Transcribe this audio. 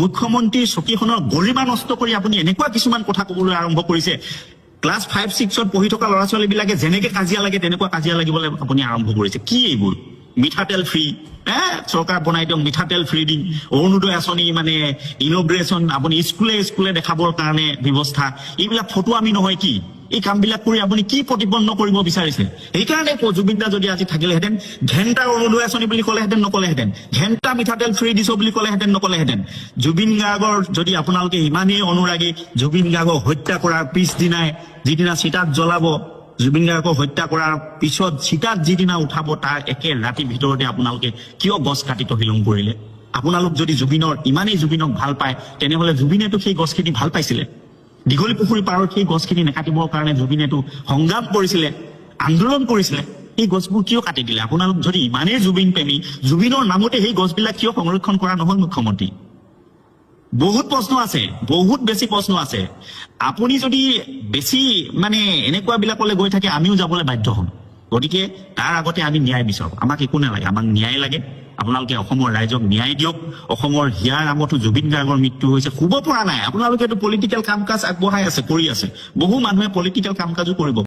মুখ্যমন্ত্ৰীৰ চকীখনৰ গৰিমা নষ্ট কৰি আপুনি এনেকুৱা কিছুমান কথা ক'বলৈ আৰম্ভ কৰিছে। ক্লাছ ফাইভ ছিক্সত পঢ়ি থকা ল'ৰা ছোৱালীবিলাকে যেনেকে কাজিয়া লাগে, তেনেকুৱা কাজিয়া লাগিবলৈ আপুনি আৰম্ভ কৰিছে। কি এইবোৰ? মিঠাতেল ফ্ৰী চৰকাৰ বনাই দিয়ক মিঠাতেল ফ্ৰী দিম অৰুণোদয় আঁচনি মানে ইনগ্ৰেশ্যন আপুনি স্কুলে স্কুলে দেখাবৰ কাৰণে ব্যৱস্থা। এইবিলাক ফটো আমি নহয় কি? এই কামবিলাক কৰি আপুনি কি প্ৰতিপন্ন কৰিব বিচাৰিছে? সেইকাৰণে জুবিন দা যদি আজি থাকিলেহেঁতেন, ঘেণ্টা অৰুণোদয় আঁচনি বুলি ক'লেহেঁতেন, নকলেহেঁতেন। ঘেণ্টা মিঠাতেল ফ্ৰী দিছো বুলি ক'লেহেঁতেন, নকলেহেঁতেন। জুবিন গাৰ্গৰ যদি আপোনালোকে ইমানেই অনুৰাগী, জুবিন গাৰ্গক হত্যা কৰাৰ পিছদিনাই যিদিনা চিতাত জ্বলাব, জুবিন গাৰ্গক হত্যা কৰাৰ পিছত চিতাত যিদিনা উঠাব, তাৰ একে ৰাতিৰ ভিতৰতে আপোনালোকে কিয় গছ কাটি তহিলং কৰিলে? আপোনালোক যদি জুবিনৰ, ইমানেই জুবিনক ভালো পায়, তেনেহলে জুবিনেতো সেই গছখিনি ভালো পাইছিলে। দীঘলী পুখুৰী পাৰত সেই গছখিনি নাকাটিবৰ কাৰণে জুবিনেতো সংগ্ৰাম কৰিছিলে আন্দোলন কৰিছিলে সেই গছবোৰ কিয় কাটি দিলে? আপোনালোক যদি ইমানেই জুবিন প্ৰেমী জুবিনৰ নামতে সেই গছবিলাক কিয় সংৰক্ষণ কৰা নহল মুখ্যমন্ত্ৰী? বহুত প্ৰশ্ন আছে বহুত বেছি প্ৰশ্ন আছে। আপুনি যদি বেছি মানে এনেকুৱা বিলাকলৈ গৈ থাকে আমিও যাবলৈ বাধ্য হ'ম। গতিকে তাৰ আগতে আমি ন্যায় বিচাৰো। আমাক একো নালাগে আমাক ন্যায় লাগে। আপোনালোকে অসমৰ ৰাইজক ন্যায় দিয়ক। অসমৰ হিয়াৰ নামতো জুবিন গাৰ্গৰ মৃত্যু হৈছে, শুব পৰা নাই। আপোনালোকেতো পলিটিকেল কাম কাজ আগবঢ়াই আছে, কৰি আছে। বহু মানুহে পলিটিকেল কাম কাজো কৰিব।